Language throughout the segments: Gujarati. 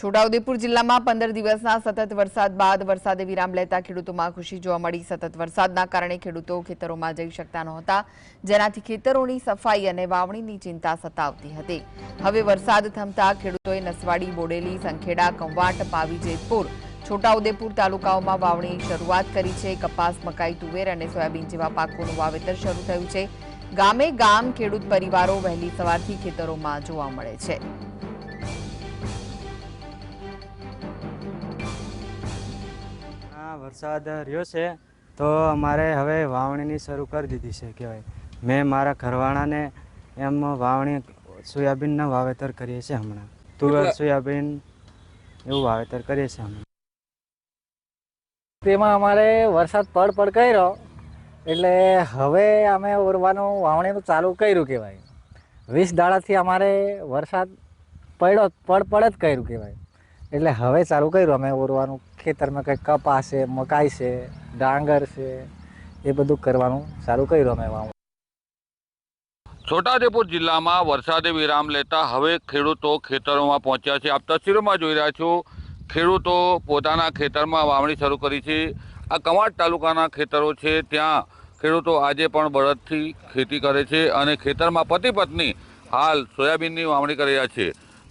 છોટાઉદેપુર જિલ્લામાં પંદર દિવસના સતત વરસાદ બાદ વરસાદે વિરામ લેતા ખેડૂતોમાં ખુશી જોવા મળી. સતત વરસાદના કારણે ખેડૂતો ખેતરોમાં જઈ શકતા નહોતા, જેનાથી ખેતરોની સફાઈ અને વાવણીની ચિંતા સતાવતી હતી. હવે વરસાદ થમતા ખેડૂતોએ નસવાડી, બોડેલી, સંખેડા, કંવાટ, પાવી, જેતપુર, છોટાઉદેપુર તાલુકાઓમાં વાવણી શરૂઆત કરી છે. કપાસ, મકાઈ, તુવેર અને સોયાબીન જેવા પાકોનું વાવેતર શરૂ થયું છે. ગામે ગામ ખેડૂત પરિવારો વહેલી સવારથી ખેતરોમાં જોવા મળે છે. હા વરસાદ રહ્યો છે તો અમારે હવે વાવણીની શરૂ કરી દીધી છે કહેવાય. મેં મારા ઘરવાળાને એમ વાવણી સોયાબીનના વાવેતર કરીએ છીએ હમણાં. તુવેર સોયાબીન એવું વાવેતર કરીએ છીએ હમણાં. તેમાં અમારે વરસાદ પડ પડ કર્યો એટલે હવે અમે ઓરવાનું વાવણીનું ચાલુ કર્યું કહેવાય. વીસ દાડાથી અમારે વરસાદ પડ્યો પડ પડ જ કર્યું કહેવાય. એટલે હવે ચાલુ કર્યું અમે ઓરવાનું ખેતરમાં કંઈક કપાસ છે, મકાઈ છે, ડાંગર છે, એ બધું કરવાનું સારું કર્યું અમે વાવું છોટાઉદેપુર જિલ્લામાં વરસાદે વિરામ લેતા હવે ખેડૂતો ખેતરોમાં પહોંચ્યા છે. આપ તસવીરોમાં જોઈ રહ્યા છો, ખેડૂતો પોતાના ખેતરમાં વાવણી શરૂ કરી છે. આ કવાંટ તાલુકાના ખેતરો છે, ત્યાં ખેડૂતો આજે પણ બળદથી ખેતી કરે છે અને ખેતરમાં પતિ પત્ની હાલ સોયાબીનની વાવણી કરી રહ્યા છે.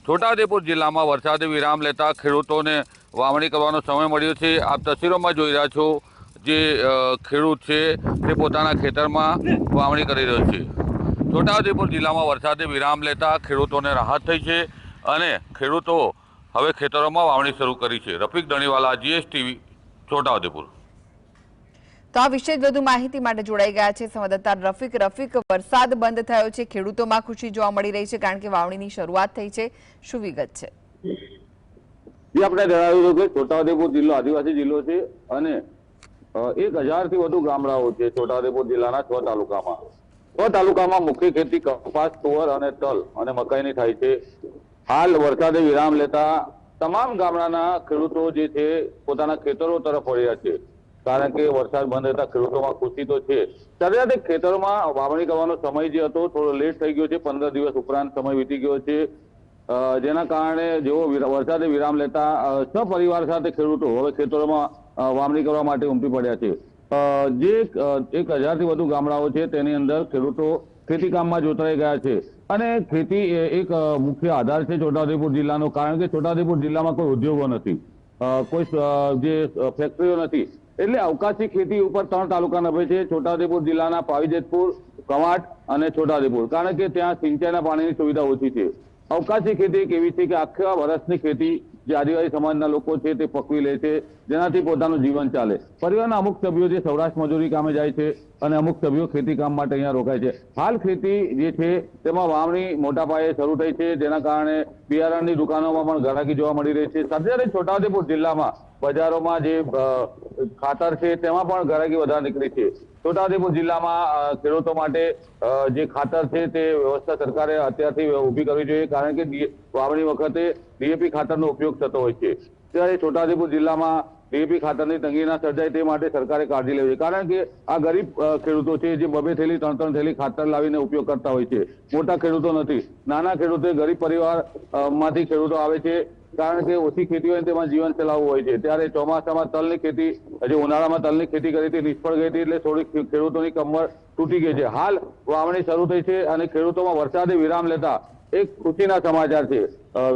છોટાઉદેપુર જિલ્લામાં વરસાદે વિરામ લેતા ખેડૂતોને વાવણી કરવાનો સમય મળ્યો છે. આપ તસવીરોમાં જોઈ રહ્યા છો જે ખેડૂત છે તે પોતાના ખેતરમાં વાવણી કરી રહ્યો છે. છોટાઉદેપુર જિલ્લામાં વરસાદે વિરામ લેતા ખેડૂતોને રાહત થઈ છે અને ખેડૂતો હવે ખેતરોમાં વાવણી શરૂ કરી છે. રફીક દણીવાલા જીએસટીવી, છોટાઉદેપુર. તો આ વિશે વધુ માહિતી માટે જોડાઈ ગયા છે સંવાદદાતા રફીક. રફીક, વરસાદ બંધ થયો છે, ખેડૂતોમાં ખુશી જોવા મળી રહી છે કારણ કે વાવણીની શરૂઆત થઈ છે. શું વિગત છે? આપણે જણાવ્યું કે છોટાઉદેપુર જિલ્લો આદિવાસી જિલ્લો છે અને એક એક હજારથી વધુ ગામડાઓ છે છોટાઉદેપુર જિલ્લાના છ તાલુકામાં. છ તાલુકામાં મુખ્ય ખેતી કપાસ, તુવર અને તલ અને મકાઈની થાય છે. હાલ વરસાદે વિરામ લેતા તમામ ગામડાના ખેડૂતો જે છે પોતાના ખેતરો તરફ વળ્યા છે. કારણ કે વરસાદ બંધ રહેતા ખેડૂતોમાં ખુશી તો છે. સાથે સાથે ખેતરોમાં વાવણી કરવાનો સમય જે હતો થોડો લેટ થઈ ગયો છે. પંદર દિવસ ઉપરાંત સમય વીતી ગયો છે. જેના કારણે વિરા- વરસાદે વિરામ લેતા સપરિવાર સાથે ખેડૂતો હવે ખેતરોમાં વાવણી કરવા માટે ઉમટી પડ્યા છે. જે એક હજારથી વધુ ગામડાઓ છે તેની અંદર ખેડૂતો ખેતી કામમાં જોતરાઈ ગયા છે. અને ખેતી એક મુખ્ય આધાર છે છોટાઉદેપુર જિલ્લાનો. કારણ કે છોટાઉદેપુર જિલ્લામાં કોઈ ઉદ્યોગો નથી. કોઈ જે ફેક્ટરીઓ નથી. એટલે અવકાશી ખેતી ઉપર ત્રણ તાલુકાના ભાઈ છે. છોટાઉદેપુર જિલ્લાના પાવીજેતપુર, કવાટ અને છોટાઉદેપુર. કારણ કે ત્યાં સિંચાઈના પાણીની સુવિધા ઓછી છે. અવકાશી ખેતી એક એવી છે કે આખા વર્ષની ખેતી જે આદિવાસી સમાજના લોકો છે તે પકવી લે છે, જેનાથી પોતાનું જીવન ચાલે. પરિવારના અમુક સભ્યો જે સૌરાષ્ટ્ર મજૂરી કામે જાય છે અને અમુક સભ્યો ખેતી કામ માટે અહીંયા રોકાય છે. હાલ ખેતી જે છે તેમાં વાવણી મોટા પાયે શરૂ થઈ છે. જેના કારણે બિયારણની દુકાનોમાં પણ ઘરાકી જોવા મળી રહી છે. સાથે છોટાઉદેપુર જિલ્લામાં બજારોમાં જે ખાતર છે તેમાં પણ ગરાકી વધારે નીકળી છે. છોટાઉદેપુર જિલ્લામાં ખેડૂતો માટે જે ખાતર છે તે વ્યવસ્થા સરકારે અત્યારથી ઊભી કરવી જોઈએ કારણ કે વાવણી વખતે ડીએપી ખાતરનો ઉપયોગ થતો હોય છે. ત્યારે છોટાઉદેપુર જિલ્લામાં ડીએપી ખાતરની તંગી ના સર્જાય તે માટે સરકારે કાળજી લેવી કારણ કે આ ગરીબ ખેડૂતો છે જે બબે થેલી, ત્રણ ત્રણ થેલી ખાતર લાવીને ઉપયોગ કરતા હોય છે. મોટા ખેડૂતો નથી. નાના ખેડૂતો ગરીબ પરિવારમાંથી ખેડૂતો આવે છે. કારણ કે ઓછી ખેતી હોય તેમાં જીવન ચલાવવું હોય છે. ત્યારે ચોમાસામાં તલની ખેતી, હજી ઉનાળામાં તલની ખેતી કરી હતી, નિષ્ફળ ગઈ હતી એટલે થોડી ખેડૂતોની કમર તૂટી ગઈ છે. હાલ વાવણી શરૂ થઈ છે અને ખેડૂતોમાં વરસાદે વિરામ લેતા એક ખુશીના સમાચાર છે.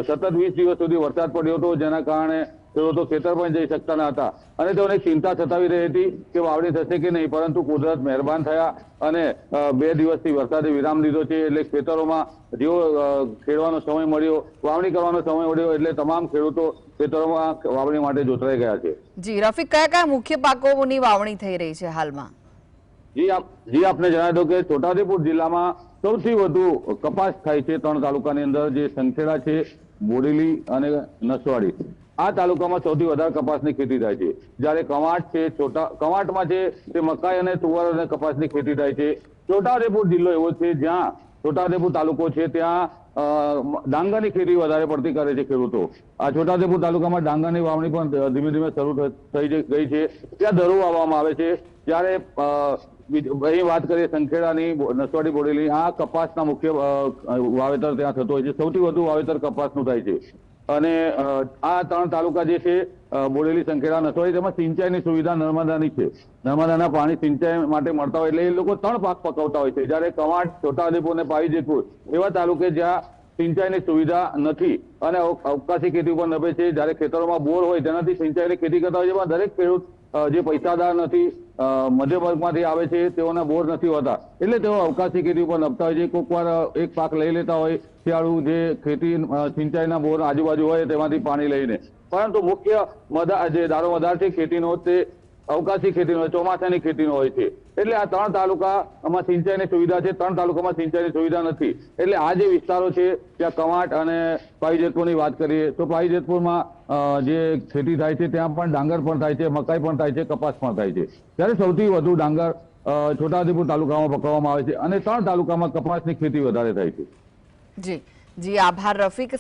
સતત વીસ દિવસ સુધી વરસાદ પડ્યો હતો, જેના કારણે ખેડૂતો ખેતર પણ જઈ શકતા ન હતા. અને તેઓને ચિંતા સતાવી રહી હતી કે વાવણી થશે કે નહીં પરંતુ કુદરત મહેરબાન થયા અને બે દિવસથી વરસાદે વિરામ લીધો છે. એટલે ખેતરોમાં જેવો ખેડવાનો સમય મળ્યો વાવણી કરવાનો સમય મળ્યો એટલે તમામ ખેડૂતો ખેતરોમાં વાવણી માટે જોતરાઈ ગયા છે. જી રફીક કયા કયા મુખ્ય પાકોની વાવણી થઈ રહી છે હાલમાં? જી આપ જી આપને જણાવી દઉં કે છોટાઉદેપુર જિલ્લામાં સૌથી વધુ કપાસ થાય છે ત્રણ તાલુકાની અંદર જે સંખેડા છે બોરેલી અને નસવાડી. આ તાલુકામાં સૌથી વધારે કપાસની ખેતી થાય છે. જ્યારે કવાંટ છે, છોટા, કવાંટમાં છે, તે મકાઈ અને તુવર અને કપાસની ખેતી થાય છે. છોટાઉદેપુર જિલ્લો એવો છે જ્યાં છોટાઉદેપુર તાલુકો છે, ત્યાં ડાંગરની ખેતી વધારે પડતી કરે છે ખેડૂતો. આ છોટાઉદેપુર તાલુકામાં ડાંગરની વાવણી પણ ધીમે ધીમે શરૂ થઈ ગઈ છે. ત્યાં દરો વાવવામાં આવે છે. બીજ- અહીં વાત કરીએ સંખેડાની નસવાડી બોડેલી, આ કપાસના મુખ્ય વાવેતર ત્યાં થતું હોય છે. સૌથી વધુ વાવેતર કપાસનું થાય છે. અને આ ત્રણ તાલુકા જે છે બોડેલી, સંખેડા નસવાડી તેમાં સિંચાઈની સુવિધા નર્મદાની છે. નર્મદાના પાણી સિંચાઈ માટે મળતા હોય એટલે એ લોકો ત્રણ પાક પકવતા હોય છે. જ્યારે કવાંટ, છોટાઉદેપુર અને પાવી જેતપુર એવા તાલુકે જ્યાં સિંચાઈની સુવિધા નથી અને અવકાશી ખેતી ઉપર નભે છે. જ્યારે ખેતરોમાં બોર હોય તેનાથી સિંચાઈની ખેતી કરતા હોય છે. દરેક ખેડૂત જે પૈસાદાર નથી અ, મધ્યમ વર્ગમાંથી આવે છે તેઓના બોર નથી હોતા. એટલે તેઓ અવકાશી ખેતી ઉપર નભતા હોય છે. કોઈક વાર એક પાક લઈ લેતા હોય શિયાળુ જે ખેતી સિંચાઈના બોર આજુબાજુ હોય તેમાંથી પાણી લઈને. પરંતુ મુખ્ય મદા જે દારો મદાર છે ખેતીનો તે અવકાશી ખેતીનો, ચોમાસાની ખેતીનો હોય છે. એટલે આ ત્રણ તાલુકામાં સિંચાઈની સુવિધા છે, ત્રણ તાલુકામાં સિંચાઈની સુવિધા નથી. એટલે આ જે વિસ્તારો છે, ત્યાં કવાંટ અને પાવીજેતપુરની વાત કરીએ, તો પાવીજેતપુરમાં જે ખેતી થાય છે, ત્યાં પણ ડાંગર પણ થાય છે, મકાઈ પણ થાય છે, કપાસ પણ થાય છે. ત્યારે સૌથી વધુ ડાંગર છોટાઉદેપુર તાલુકામાં પકવવામાં આવે છે અને ત્રણ તાલુકામાં કપાસની ખેતી વધારે થાય છે. જી. જી, આભાર રફીક